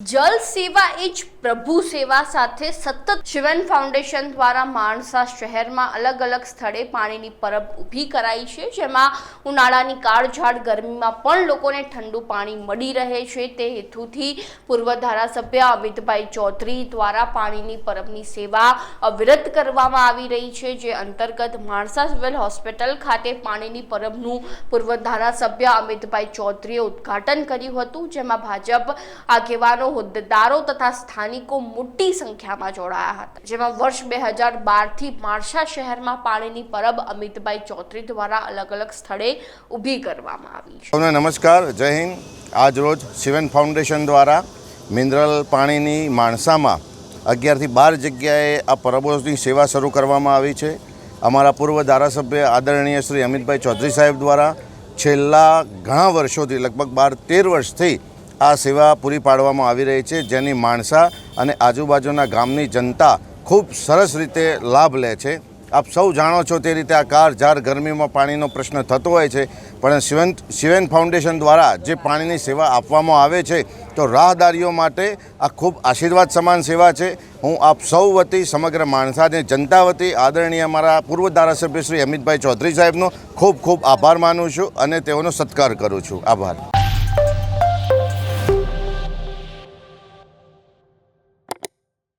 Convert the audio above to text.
જલ સેવા એ જ પ્રભુ સેવા સાથે સતત શિવન ફાઉન્ડેશન દ્વારા માણસા શહેરમાં અલગ અલગ સ્થળે પાણીની પરબ ઊભી કરાઈ છે. જેમાં ઉનાળાની કાળઝાળ ગરમીમાં પણ લોકોને ઠંડુ પાણી મળી રહે છે. તે હેતુથી પૂર્વ ધારાસભ્ય અમિતભાઈ ચૌધરી દ્વારા પાણીની પરબની સેવા અવિરત કરવામાં આવી રહી છે. જે અંતર્ગત માણસા સિવિલ હોસ્પિટલ ખાતે પાણીની પરબનું પૂર્વ ધારાસભ્ય અમિતભાઈ ચૌધરીએ ઉદ્ઘાટન કર્યું હતું. જેમાં ભાજપ આગેવાનો હોદ્દેદારો તથા સ્થાનિકો મોટી સંખ્યામાં જોડાયા હતા. જેમાં વર્ષ બે હજાર બારથી માણસા શહેરમાં પાણીની પરબ અમિતભાઈ ચૌધરી દ્વારા અલગ અલગ સ્થળે ઊભી કરવામાં આવી છે. નમસ્કાર, જય હિન્દ. આજ રોજ શિવન ફાઉન્ડેશન દ્વારા મિનરલ પાણીની માણસામાં અગિયારથી બાર જગ્યાએ આ પરબોની સેવા શરૂ કરવામાં આવી છે. અમારા પૂર્વ ધારાસભ્ય આદરણીય શ્રી અમિતભાઈ ચૌધરી સાહેબ દ્વારા છેલ્લા ઘણા વર્ષોથી, લગભગ બાર તેર વર્ષથી આ સેવા પૂરી પાડવામાં આવી રહી છે, જેની માણસા અને આજુબાજુના ગામની જનતા ખૂબ સરસ રીતે લાભ લે છે. આપ સૌ જાણો છો તે રીતે આ કાર ઝાર ગરમીમાં પાણીનો પ્રશ્ન થતો હોય છે, પણ શિવન, શિવેન ફાઉન્ડેશન દ્વારા જે પાણીની સેવા આપવામાં આવે છે, તો રાહદારીઓ માટે આ ખૂબ આશીર્વાદ સમાન સેવા છે. હું આપ સૌ વતી સમગ્ર માણસાને, જનતા વતી આદરણીય મારા પૂર્વ ધારાસભ્ય શ્રી અમિતભાઈ ચૌધરી સાહેબનો ખૂબ ખૂબ આભાર માનું છું અને તેઓનો સત્કાર કરું છું. આભાર.